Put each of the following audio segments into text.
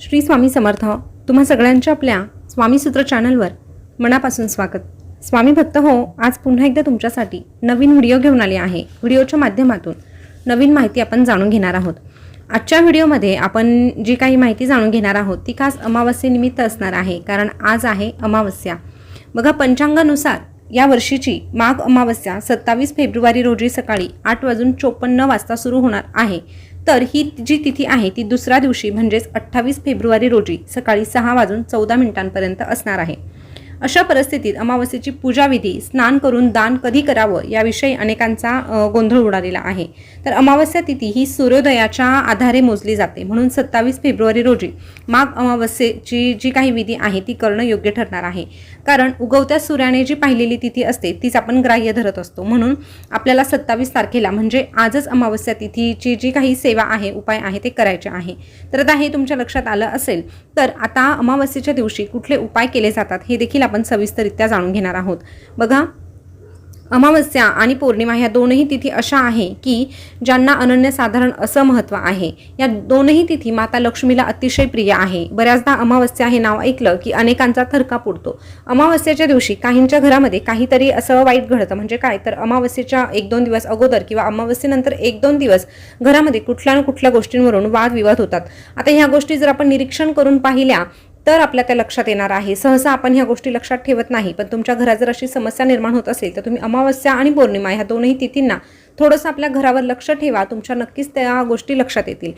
श्री स्वामी समर्थ तुम्हा सगळ्यांच्या आपल्या स्वामीसूत्र चॅनलवर मनापासून स्वागत. स्वामी भक्त हो आज पुन्हा एकदा तुमच्यासाठी नवीन व्हिडिओ घेऊन आले आहे. व्हिडिओच्या माध्यमातून नवीन माहिती आपण जाणून घेणार आहोत. आजच्या व्हिडिओमध्ये आपण जी काही माहिती जाणून घेणार आहोत ती खास अमावस्येनिमित्त असणार आहे कारण आज आहे अमावस्या. बघा पंचांगानुसार या वर्षीची माघ अमावस्या सत्तावीस फेब्रुवारी रोजी सकाळी आठ वाजून चोपन्न वाजता सुरू होणार आहे. तर ही जी तिथी आहे ती दुसऱ्या दिवशी म्हणजेच अठ्ठावीस फेब्रुवारी रोजी सकाळी सहा वाजून चौदा मिनिटांपर्यंत असणार आहे. अशा परिस्थितीत अमावस्येची पूजाविधी स्नान करून दान कधी करावं याविषयी अनेकांचा गोंधळ उडालेला आहे. तर अमावस्या तिथी ही सूर्योदयाच्या आधारे मोजली जाते. म्हणून सत्तावीस फेब्रुवारी रोजी माघ अमावस्येची जी काही विधी आहे ती करणं योग्य ठरणार आहे. कारण उगवत्या सूर्याने जी पाहिलेली तिथी असते तीच आपण ग्राह्य धरत असतो. म्हणून आपल्याला सत्तावीस तारखेला म्हणजे आजच अमावस्या तिथीची जी काही सेवा आहे उपाय आहे ते करायचे आहे. तर आता हे तुमच्या लक्षात आलं असेल तर आता अमावस्येच्या दिवशी कुठले उपाय केले जातात हे देखील आपण सविस्तरित्या जाणून घेणार आहोत. बघा अमावस्या आणि पौर्णिमा ह्या दोनही तिथी अशा आहे की ज्यांना अनन्यसाधारण असं महत्त्व आहे. या दोनही तिथी माता लक्ष्मीला अतिशय प्रिय आहे. बऱ्याचदा अमावस्या हे नाव ऐकलं की अनेकांचा थरका पुडतो. अमावस्याच्या दिवशी काहींच्या घरामध्ये काहीतरी असं वाईट घडतं. म्हणजे काय? तर अमावस्येच्या एक दोन दिवस अगोदर किंवा अमावस्येनंतर एक दोन दिवस घरामध्ये कुठल्या ना कुठल्या गोष्टींवरून वादविवाद होतात. आता ह्या गोष्टी जर आपण निरीक्षण करून पाहिल्या तर आपल्या त्या लक्षात येणार आहे. सहसा आपण ह्या गोष्टी लक्षात ठेवत नाही पण तुमच्या घरात जर अशी समस्या निर्माण होत असेल तर तुम्ही अमावस्या आणि पौर्णिमा ह्या दोनही तिथींना थोडंसं आपल्या घरावर लक्ष ठेवा. तुमच्या नक्कीच त्या गोष्टी लक्षात येतील.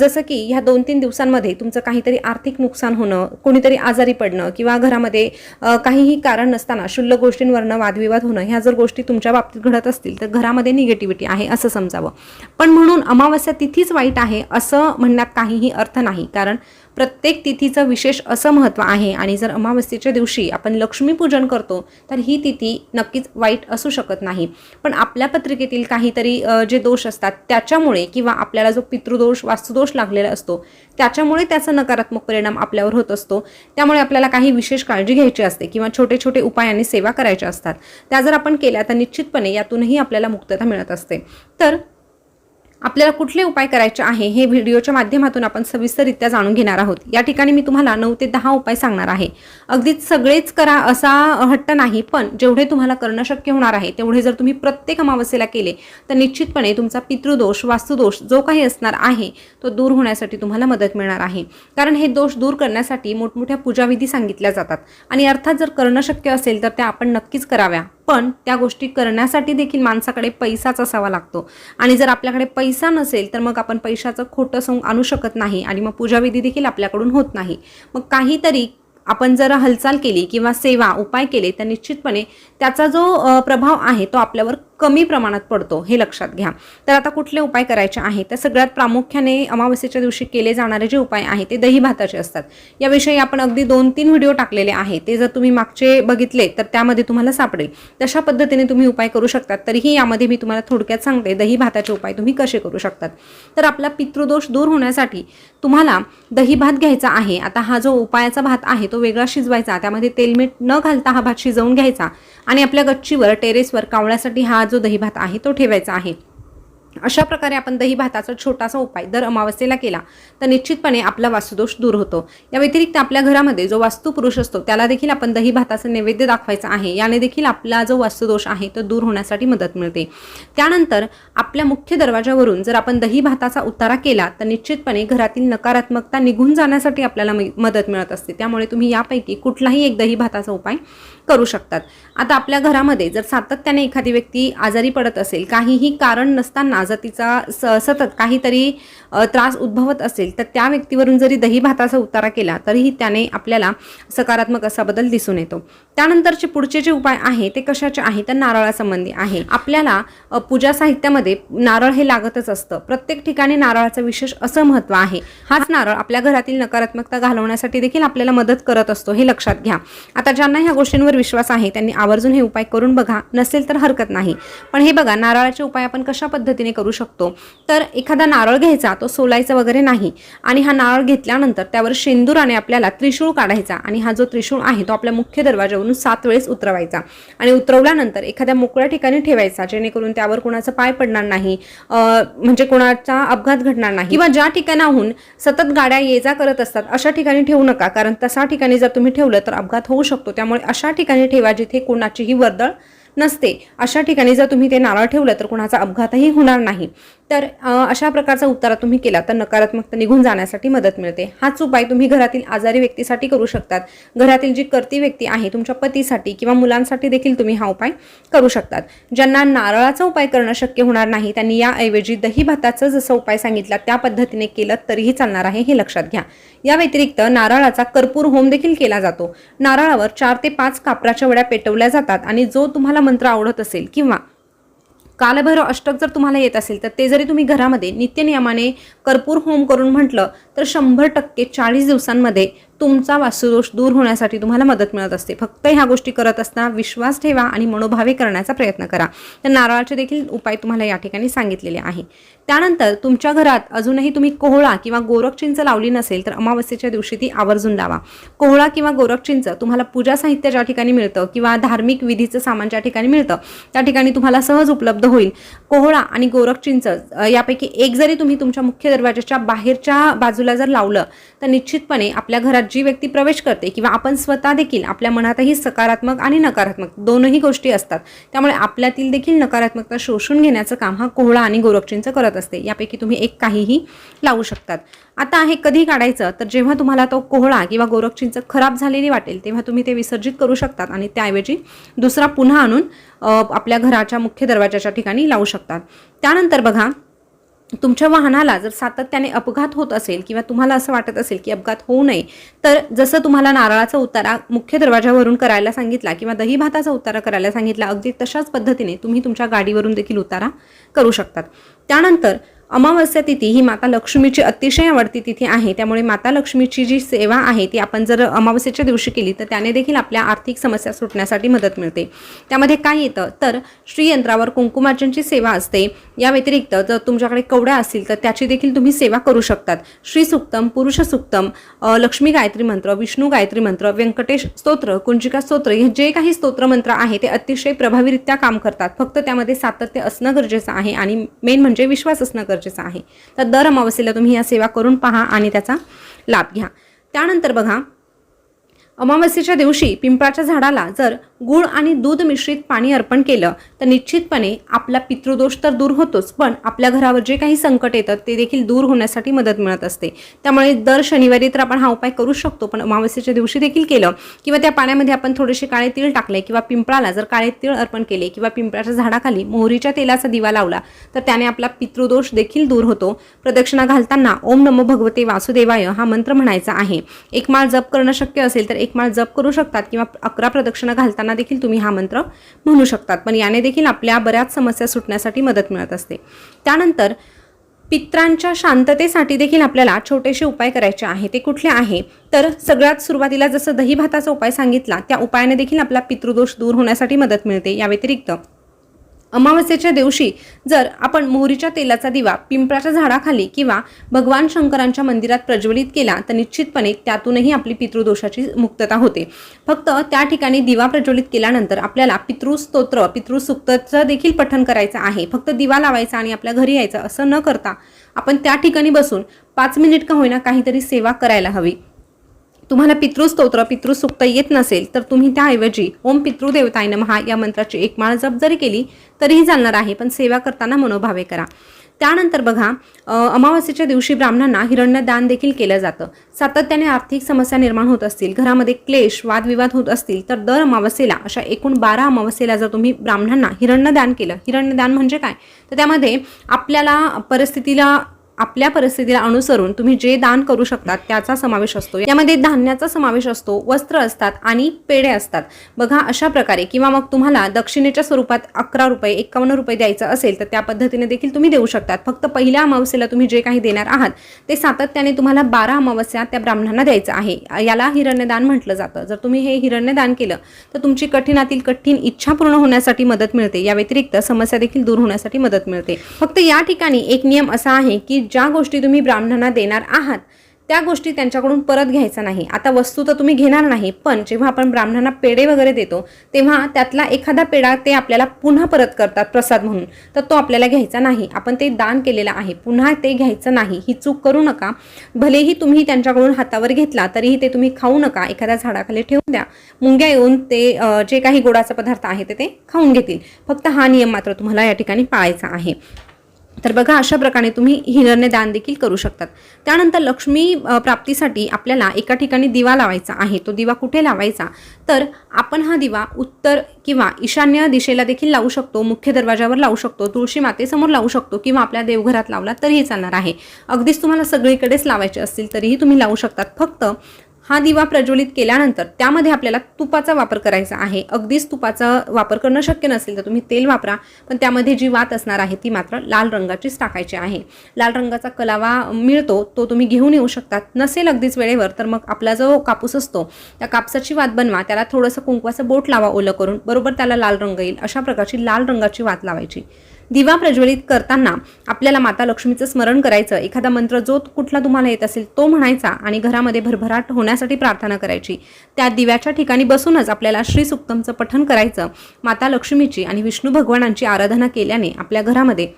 जसं की ह्या दोन तीन दिवसांमध्ये तुमचं काहीतरी आर्थिक नुकसान होणं कोणीतरी आजारी पडणं किंवा घरामध्ये काहीही कारण नसताना क्षुल्लक गोष्टींवरनं वादविवाद होणं ह्या जर गोष्टी तुमच्या बाबतीत घडत असतील तर घरामध्ये निगेटिव्हिटी आहे असं समजावं. पण म्हणून अमावस्या तिथीच वाईट आहे असं म्हणण्यात काहीही अर्थ नाही. कारण प्रत्येक तिथीचं विशेष असं महत्त्व आहे आणि जर अमावस्येच्या दिवशी आपण लक्ष्मीपूजन करतो तर ही तिथी नक्कीच वाईट असू शकत नाही. पण आपल्या पत्रिकेतील काहीतरी जे दोष असतात त्याच्यामुळे किंवा आपल्याला जो पितृदोष वास्तुदोष लागलेला असतो त्याच्यामुळे त्याचा नकारात्मक परिणाम आपल्यावर होत असतो. त्यामुळे आपल्याला काही विशेष काळजी घ्यायची असते किंवा छोटे छोटे उपायांनी सेवा करायच्या असतात. त्या जर आपण केल्या तर निश्चितपणे यातूनही आपल्याला मुक्तता मिळत असते. तर आपल्याला कुठले उपाय करायचे आहे हे व्हिडिओच्या माध्यमातून आपण सविस्तररित्या जाणून घेणार आहोत. या ठिकाणी मी तुम्हाला नऊ ते दहा उपाय सांगणार आहे. अगदीच सगळेच करा असा हट्ट नाही पण जेवढे तुम्हाला करणं शक्य होणार आहे तेवढे जर तुम्ही प्रत्येक अमावस्येला केले तर निश्चितपणे तुमचा पितृदोष वास्तुदोष जो काही असणार आहे तो दूर होण्यासाठी तुम्हाला मदत मिळणार आहे. कारण हे दोष दूर करण्यासाठी मोठमोठ्या पूजाविधी सांगितल्या जातात. आणि अर्थात जर करणं शक्य असेल तर त्या आपण नक्कीच कराव्या. पण त्या गोष्टी करण्यासाठी देखील माणसाकडे पैसाच असावा लागतो. आणि जर आपल्याकडे पैसा नसेल तर मग आपण पैशाचं खोटं सोंग आणू शकत नाही आणि मग पूजाविधी देखील आपल्याकडून होत नाही. मग काहीतरी आपण जर हालचाल केली किंवा सेवा उपाय केले तर निश्चितपणे त्याचा जो प्रभाव आहे तो आपल्यावर कमी प्रमाणात पडतो हे लक्षात घ्या. तर आता कुठले उपाय करायचे आहे तर सगळ्यात प्रामुख्याने अमावस्येच्या दिवशी केले जाणारे जे उपाय आहे ते दही भाताचे असतात. याविषयी आपण अगदी दोन तीन व्हिडिओ टाकलेले आहे ते जर तुम्ही मागचे बघितले तर त्यामध्ये तुम्हाला सापडेल. तशा पद्धतीने तुम्ही उपाय करू शकतात. तरीही यामध्ये मी तुम्हाला थोडक्यात सांगते दही भाताचे उपाय तुम्ही कसे करू शकतात. तर आपला पितृदोष दूर होण्यासाठी तुम्हाला दही भात घ्यायचा आहे. आता हा जो उपायाचा भात आहे तो तो वेगळा शिजवायचा. त्यामध्ये तेलमीठ न घालता हा भात शिजवून घ्यायचा आणि आपल्या गच्चीवर टेरेसवर कावळ्यासाठी हा जो दहीभात आहे तो ठेवायचा आहे. अशा प्रकारे आपण दही भाताचा छोटासा उपाय दर अमावस्येला केला तर निश्चितपणे आपला वास्तुदोष दूर होतो. या व्यतिरिक्त आपल्या घरामध्ये जो वास्तुपुरुष असतो त्याला देखील आपण दही भाताचं नैवेद्य दाखवायचा आहे. याने देखील आपला जो वास्तुदोष आहे तो दूर होण्यासाठी मदत मिळते. त्यानंतर आपल्या मुख्य दरवाजावरून जर आपण दही भाताचा उतारा केला तर निश्चितपणे घरातील नकारात्मकता निघून जाण्यासाठी आपल्याला मदत मिळत असते. त्यामुळे तुम्ही यापैकी कुठलाही एक दही भाताचा उपाय करू शकतात. आता आपल्या घरामध्ये जर सातत्याने एखादी व्यक्ती आजारी पडत असेल काहीही कारण नसताना जर तिचा स सतत काहीतरी त्रास उद्भवत असेल तर त्या व्यक्तीवरून जरी दही भाताचा उतारा केला तरीही त्याने आपल्याला सकारात्मक असा बदल दिसून येतो. त्यानंतरचे पुढचे जे उपाय आहे ते कशाचे आहे तर नारळासंबंधी आहे. आपल्याला पूजा साहित्यामध्ये नारळ हे लागतच असतं. प्रत्येक ठिकाणी नारळाचं विशेष असं महत्त्व आहे. हाच नारळ आपल्या घरातील नकारात्मकता घालवण्यासाठी देखील आपल्याला मदत करत असतो हे लक्षात घ्या. आता ज्यांना ह्या गोष्टींवर विश्वास आहे त्यांनी आवर्जून हे उपाय करून बघा. नसेल तर हरकत नाही. पण हे बघा नारळाचे उपाय आपण कशा पद्धतीने करू शकतो. तर एखादा नारळ घ्यायचा तो सोलायचा वगैरे नाही. आणि हा नारळ घेतल्यानंतर त्यावर शेंदुराने आपल्याला त्रिशूळ काढायचा आणि हा जो त्रिशूळ आहे तो आपल्या मुख्य दरवाजावरून सात वेळेस उतरवायचा. आणि उतरवल्यानंतर एखाद्या मोकळ्या ठिकाणी ठेवायचा जेणेकरून त्यावर कोणाचा पाय पडणार नाही म्हणजे कोणाचा अपघात घडणार नाही. किंवा ज्या ठिकाणाहून सतत गाड्या ये जा करत असतात अशा ठिकाणी ठेवू नका. कारण तशा ठिकाणी जर तुम्ही ठेवलं तर अपघात होऊ शकतो. त्यामुळे अशा ठिकाणी ठेवा जिथे कोणाचीही वर्दळ नसते. अशा ठिकाणी जर तुम्ही ते नारळ ठेवलं तर कोणाचा अपघातही होणार नाही. तर अशा प्रकारचा उतारा तुम्ही केला तर नकारात्मकता निघून जाण्यासाठी मदत मिळते. हाच उपाय तुम्ही घरातील आजारी व्यक्तीसाठी करू शकतात. घरातील जी करती व्यक्ती आहे तुमच्या पतीसाठी किंवा मुलांसाठी देखील तुम्ही हा उपाय करू शकतात. ज्यांना नारळाचा उपाय करणं शक्य होणार नाही त्यांनी याऐवजी दही भाताचा जसं उपाय सांगितला त्या पद्धतीने केलं तरीही चालणार आहे हे लक्षात घ्या. या व्यतिरिक्त नारळाचा कर्पूर होम देखील केला जातो. नारळावर चार ते पाच कापराच्या वड्या पेटवल्या जातात आणि जो तुम्हाला मंत्र आवडत असेल किंवा कालभैरव अष्टक जर तुम्हाला येत असेल तर ते जरी तुम्ही घरामध्ये नित्यनियमाने कर्पूर होम करून म्हटलं तर शंभर टक्के चाळीस दिवसांमध्ये तुमचा वासुदोष दूर होण्यासाठी तुम्हाला मदत मिळत असते. फक्त ह्या गोष्टी करत असताना विश्वास ठेवा आणि मनोभावे करण्याचा प्रयत्न करा. तर नारळाचे देखील उपाय तुम्हाला या ठिकाणी सांगितलेले आहे. त्यानंतर तुमच्या घरात अजूनही तुम्ही कोहळा किंवा गोरख चिंच लावली नसेल तर अमावस्येच्या दिवशी ती आवर्जून लावा. कोहळा किंवा गोरख चिंच तुम्हाला पूजा साहित्य ज्या ठिकाणी मिळतं किंवा धार्मिक विधीचं सामान ज्या ठिकाणी मिळतं त्या ठिकाणी तुम्हाला सहज उपलब्ध होईल. कोहळा आणि गोरख चिंच यापैकी एक जरी तुम्ही तुमच्या मुख्य दरवाजाच्या बाहेरच्या बाजूला जर लावलं तर निश्चितपणे आपल्या घरात जी व्यक्ती प्रवेश करते किंवा आपण स्वतः देखील आपल्या मनातही सकारात्मक आणि नकारात्मक दोनही गोष्टी असतात त्यामुळे आपल्यातील देखील नकारात्मकता शोषून घेण्याचं काम हा कोहळा आणि गोरक्षींचं करत असते. यापैकी तुम्ही एक काहीही लावू शकतात. आता हे कधी काढायचं? तर जेव्हा तुम्हाला तो कोहळा किंवा गोरक्षींचं खराब झालेली वाटेल तेव्हा तुम्ही ते विसर्जित करू शकतात आणि त्याऐवजी दुसरा पुन्हा आणून आपल्या घराच्या मुख्य दरवाजाच्या ठिकाणी लावू शकतात. त्यानंतर बघा तुमच्या वाहनाला जर सातत्याने अपघात होत असेल किंवा तुम्हाला असं वाटत असेल की अपघात होऊ नये तर जसं तुम्हाला नारळाचा उतारा मुख्य दरवाजावरून करायला सांगितला किंवा दही भाताचा उतारा करायला सांगितला अगदी तशाच पद्धतीने तुम्ही तुमच्या गाडीवरून देखील उतारा करू शकतात. त्यानंतर अमावस्या तिथी ही माता लक्ष्मीची अतिशय आवडती तिथी आहे. त्यामुळे माता लक्ष्मीची जी सेवा आहे ती आपण जर अमावस्येच्या दिवशी केली तर त्याने देखील आपल्या आर्थिक समस्या सुटण्यासाठी मदत मिळते. त्यामध्ये काय येतं? तर श्रीयंत्रावर कुंकुमार्चनची सेवा असते. या व्यतिरिक्त जर तुमच्याकडे कवड्या असतील तर त्याची देखील तुम्ही सेवा करू शकतात. श्री सुक्तम पुरुष सुक्तम लक्ष्मी गायत्री मंत्र विष्णू गायत्री मंत्र व्यंकटेश स्तोत्र कुंजिका स्तोत्र हे जे काही स्तोत्र मंत्र आहे ते अतिशय प्रभावीरित्या काम करतात. फक्त त्यामध्ये सातत्य असणं गरजेचं आहे आणि मेन म्हणजे विश्वास असणं गरजेचं आहे. तर दर अमावस्येला तुम्ही या सेवा करून पहा आणि त्याचा लाभ घ्या. त्यानंतर बघा अमावस्येच्या दिवशी पिंपळाच्या झाडाला जर गुळ आणि दूध मिश्रित पाणी अर्पण केलं तर निश्चितपणे आपला पितृदोष तर दूर होतोच पण आपल्या घरावर जे काही संकट येतं ते देखील दूर होण्यासाठी मदत मिळत असते. त्यामुळे दर शनिवारी तर आपण हा उपाय करू शकतो पण अमावस्येच्या दिवशी देखील केलं किंवा त्या पाण्यामध्ये आपण थोडेसे काळे तीळ टाकले किंवा पिंपळाला जर काळे तीळ अर्पण केले किंवा पिंपळाच्या झाडाखाली मोहरीच्या तेलाचा दिवा लावला तर त्याने आपला पितृदोष देखील दूर होतो. प्रदक्षिणा घालताना ओम नमो भगवते वासुदेवाय हा मंत्र म्हणायचा आहे. एक माळ जप करणं शक्य असेल तर एक माळ जप करू शकतात किंवा अकरा प्रदक्षिणा घालताना देखील तुम्ही हा मंत्र म्हणू शकतात. पण याने देखील आपल्या बऱ्याच समस्या सुटण्यासाठी मदत मिळत असते. त्यानंतर पित्रांच्या शांततेसाठी देखील आपल्याला छोटेसे उपाय करायचे आहे ते कुठले आहे? तर सगळ्यात सुरुवातीला जसं दही भाताचा उपाय सांगितला त्या उपायाने देखील आपला पितृदोष दूर होण्यासाठी मदत मिळते. या व्यतिरिक्त अमावस्येच्या दिवशी जर आपण मोहरीच्या तेलाचा दिवा पिंपळाच्या झाडाखाली किंवा भगवान शंकरांच्या मंदिरात प्रज्वलित केला तर निश्चितपणे त्यातूनही आपली पितृदोषाची मुक्तता होते. फक्त त्या ठिकाणी दिवा प्रज्वलित केल्यानंतर आपल्याला पितृस्तोत्र पितृसुक्तचं देखील पठन करायचं आहे. फक्त दिवा लावायचा आणि आपल्या घरी यायचं असं न करता आपण त्या ठिकाणी बसून पाच मिनिट का होईना काहीतरी सेवा करायला हवी. तुम्हाला पितृस्तोत्र पितृसुक्त येत नसेल तर तुम्ही त्याऐवजी ओम पितृदेवताय नमहा या मंत्राची एक माळ जप जरी केली तरीही चालणार आहे पण सेवा करताना मनोभावे करा. त्यानंतर बघा अमावास्येच्या अमावस्येच्या दिवशी ब्राह्मणांना हिरण्य दान देखील केलं जातं. सातत्याने आर्थिक समस्या निर्माण होत असतील घरामध्ये क्लेश वादविवाद होत असतील तर दर अमावस्येला अशा एकूण बारा अमावस्येला जर तुम्ही ब्राह्मणांना हिरण्यदान केलं हिरण्यदान म्हणजे काय? तर त्यामध्ये आपल्याला परिस्थितीला आपल्या परिस्थितीला अनुसरून तुम्ही जे दान करू शकतात त्याचा समावेश असतो. यामध्ये धान्याचा समावेश असतो वस्त्र असतात आणि पेढे असतात. बघा अशा प्रकारे किंवा मग तुम्हाला दक्षिणेच्या स्वरूपात अकरा रुपये एकावन्न रुपये द्यायचं असेल तर त्या पद्धतीने देखील तुम्ही देऊ शकतात. फक्त पहिल्या अमावस्येला तुम्ही जे काही देणार आहात ते सातत्याने तुम्हाला बारा अमावस्या त्या ब्राह्मणांना द्यायचं आहे. याला हिरण्यदान म्हटलं जातं. जर तुम्ही हे हिरण्यदान केलं तर तुमची कठीणातील कठीण इच्छा पूर्ण होण्यासाठी मदत मिळते. या व्यतिरिक्त समस्या देखील दूर होण्यासाठी मदत मिळते. फक्त या ठिकाणी एक नियम असा आहे की ज्या गोष्टी तुम्ही ब्राह्मणांना देणार आहात त्या गोष्टी त्यांच्याकडून परत घ्यायचा नाही. आता वस्तू तर तुम्ही घेणार नाही पण जेव्हा आपण ब्राह्मणांना पेढे वगैरे देतो तेव्हा त्यातला एखादा पेढा ते आपल्याला पुन्हा परत करतात प्रसाद म्हणून. तर तो आपल्याला घ्यायचा नाही. आपण ते दान केलेलं आहे पुन्हा ते घ्यायचं नाही. ही चूक करू नका. भलेही तुम्ही त्यांच्याकडून हातावर घेतला तरीही ते तुम्ही खाऊ नका. एखाद्या झाडाखाली ठेवून द्या. मुंग्या येऊन ते जे काही गोडाचा पदार्थ आहे ते ते खाऊन घेतील. फक्त हा नियम मात्र तुम्हाला या ठिकाणी पाळायचा आहे. तर बघा अशा प्रकारे तुम्ही हिनरने दान देखील करू शकतात. त्यानंतर लक्ष्मी प्राप्तीसाठी आपल्याला एका ठिकाणी दिवा लावायचा आहे. तो दिवा कुठे लावायचा? तर आपण हा दिवा उत्तर किंवा ईशान्य दिशेला देखील लावू शकतो मुख्य दरवाजावर लावू शकतो तुळशी मातेसमोर लावू शकतो किंवा आपल्या देवघरात लावला तरीही चालणार आहे. अगदीच तुम्हाला सगळीकडेच लावायचे असतील तरीही तुम्ही लावू शकतात. फक्त हा दिवा प्रज्वलित केल्यानंतर त्यामध्ये आपल्याला तुपाचा वापर करायचा आहे. अगदीच तुपाचा वापर करणं शक्य नसेल तर तुम्ही तेल वापरा पण त्यामध्ये जी वात असणार आहे ती मात्र लाल रंगाचीच टाकायची आहे. लाल रंगाचा कलावा मिळतो तो तुम्ही घेऊन येऊ शकतात. नसेल अगदीच वेळेवर तर मग आपला जो कापूस असतो त्या कापसाची वात बनवा. त्याला थोडंसं कुंकवाचं बोट लावा ओलं करून. बरोबर त्याला लाल रंग येईल. अशा प्रकारची लाल रंगाची वात लावायची. दिवा प्रज्वलित करताना आपल्याला माता लक्ष्मीचं स्मरण करायचं. एखादा मंत्र जो कुठला तुम्हाला येत असेल तो म्हणायचा आणि घरामध्ये भरभराट होण्यासाठी प्रार्थना करायची. त्या दिव्याच्या ठिकाणी बसूनच आपल्याला श्री सुक्तमचं पठण करायचं. माता लक्ष्मीची आणि विष्णू भगवानांची आराधना केल्याने आपल्या घरामध्ये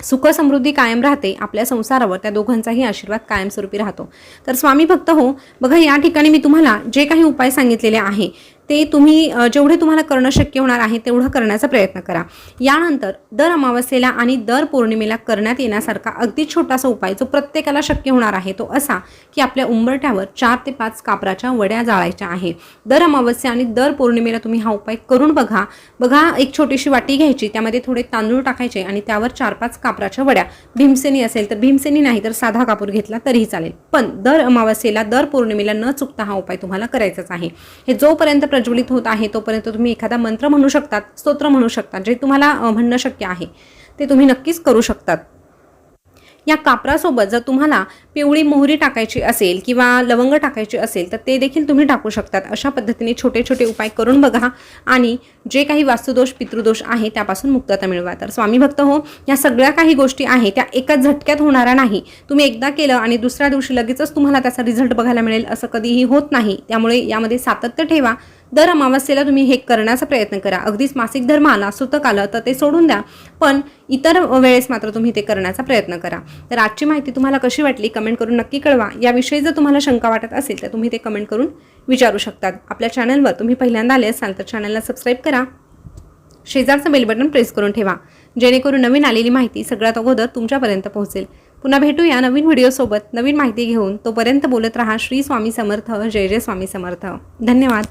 सुख समृद्धी कायम राहते. आपल्या संसारावर त्या दोघांचाही आशीर्वाद कायमस्वरूपी राहतो. तर स्वामी भक्त हो बघा या ठिकाणी मी तुम्हाला जे काही उपाय सांगितलेले आहे ते तुम्ही जेवढे तुम्हाला करणं शक्य होणार आहे तेवढं करण्याचा प्रयत्न करा. यानंतर दर अमावस्येला आणि दर पौर्णिमेला करण्यात येण्यासारखा अगदी छोटासा उपाय जो प्रत्येकाला शक्य होणार आहे तो असा की आपल्या उंबरट्यावर चार ते पाच कापराच्या वड्या जाळायच्या आहे. दर अमावस्या आणि दर पौर्णिमेला तुम्ही हा उपाय करून बघा. बघा एक छोटीशी वाटी घ्यायची त्यामध्ये थोडे तांदूळ टाकायचे आणि त्यावर चार पाच कापराच्या वड्या. भीमसेनी असेल तर भीमसेनी नाही तर साधा कापूर घेतला तरीही चालेल. पण दर अमावस्येला दर पौर्णिमेला न चुकता हा उपाय तुम्हाला करायचाच आहे. हे जोपर्यंत प्रज्वलित होत आहे तोपर्यंत तुम्ही एखादा मंत्र म्हणू शकतात स्तोत्र म्हणू शकतात जे तुम्हाला म्हणणं शक्य आहे ते तुम्ही नक्कीच करू शकतात. या कापरासोबत जर तुम्हाला पिवळी मोहरी टाकायची असेल किंवा लवंग टाकायची असेल तर ते देखील तुम्ही टाकू शकतात. अशा पद्धतीने छोटे छोटे उपाय करून बघा आणि जे काही वास्तुदोष पितृदोष आहे त्यापासून मुक्तता मिळवा. तर स्वामी भक्त हो या सगळ्या काही गोष्टी आहे त्या एकाच झटक्यात होणाऱ्या नाही. तुम्ही एकदा केलं आणि दुसऱ्या दिवशी लगेचच तुम्हाला त्याचा रिझल्ट बघायला मिळेल असं कधीही होत नाही. त्यामुळे यामध्ये सातत्य ठेवा. दर अमावस्येला तुम्ही हे करण्याचा प्रयत्न करा. अगदीच मासिक धर्म आला सुतक आलं तर ते सोडून द्या. पण इतर वेळेस मात्र तुम्ही ते करण्याचा प्रयत्न करा. तर आजची माहिती तुम्हाला कशी वाटली कमेंट करून नक्की कळवा. याविषयी जर तुम्हाला शंका वाटत असेल तर तुम्ही ते कमेंट करून विचारू शकतात. आपल्या चॅनलवर तुम्ही पहिल्यांदा आले असाल तर चॅनलला सबस्क्राईब करा. शेजारचं बेल बटन प्रेस करून ठेवा. जेणेकरून नवीन आलेली माहिती सगळ्यात अगोदर तुमच्यापर्यंत पोहोचेल. पुन्हा भेटूया नवीन व्हिडिओसोबत नवीन माहिती घेऊन तोपर्यंत बोलत राहा. श्री स्वामी समर्थ. जय जय स्वामी समर्थ. धन्यवाद.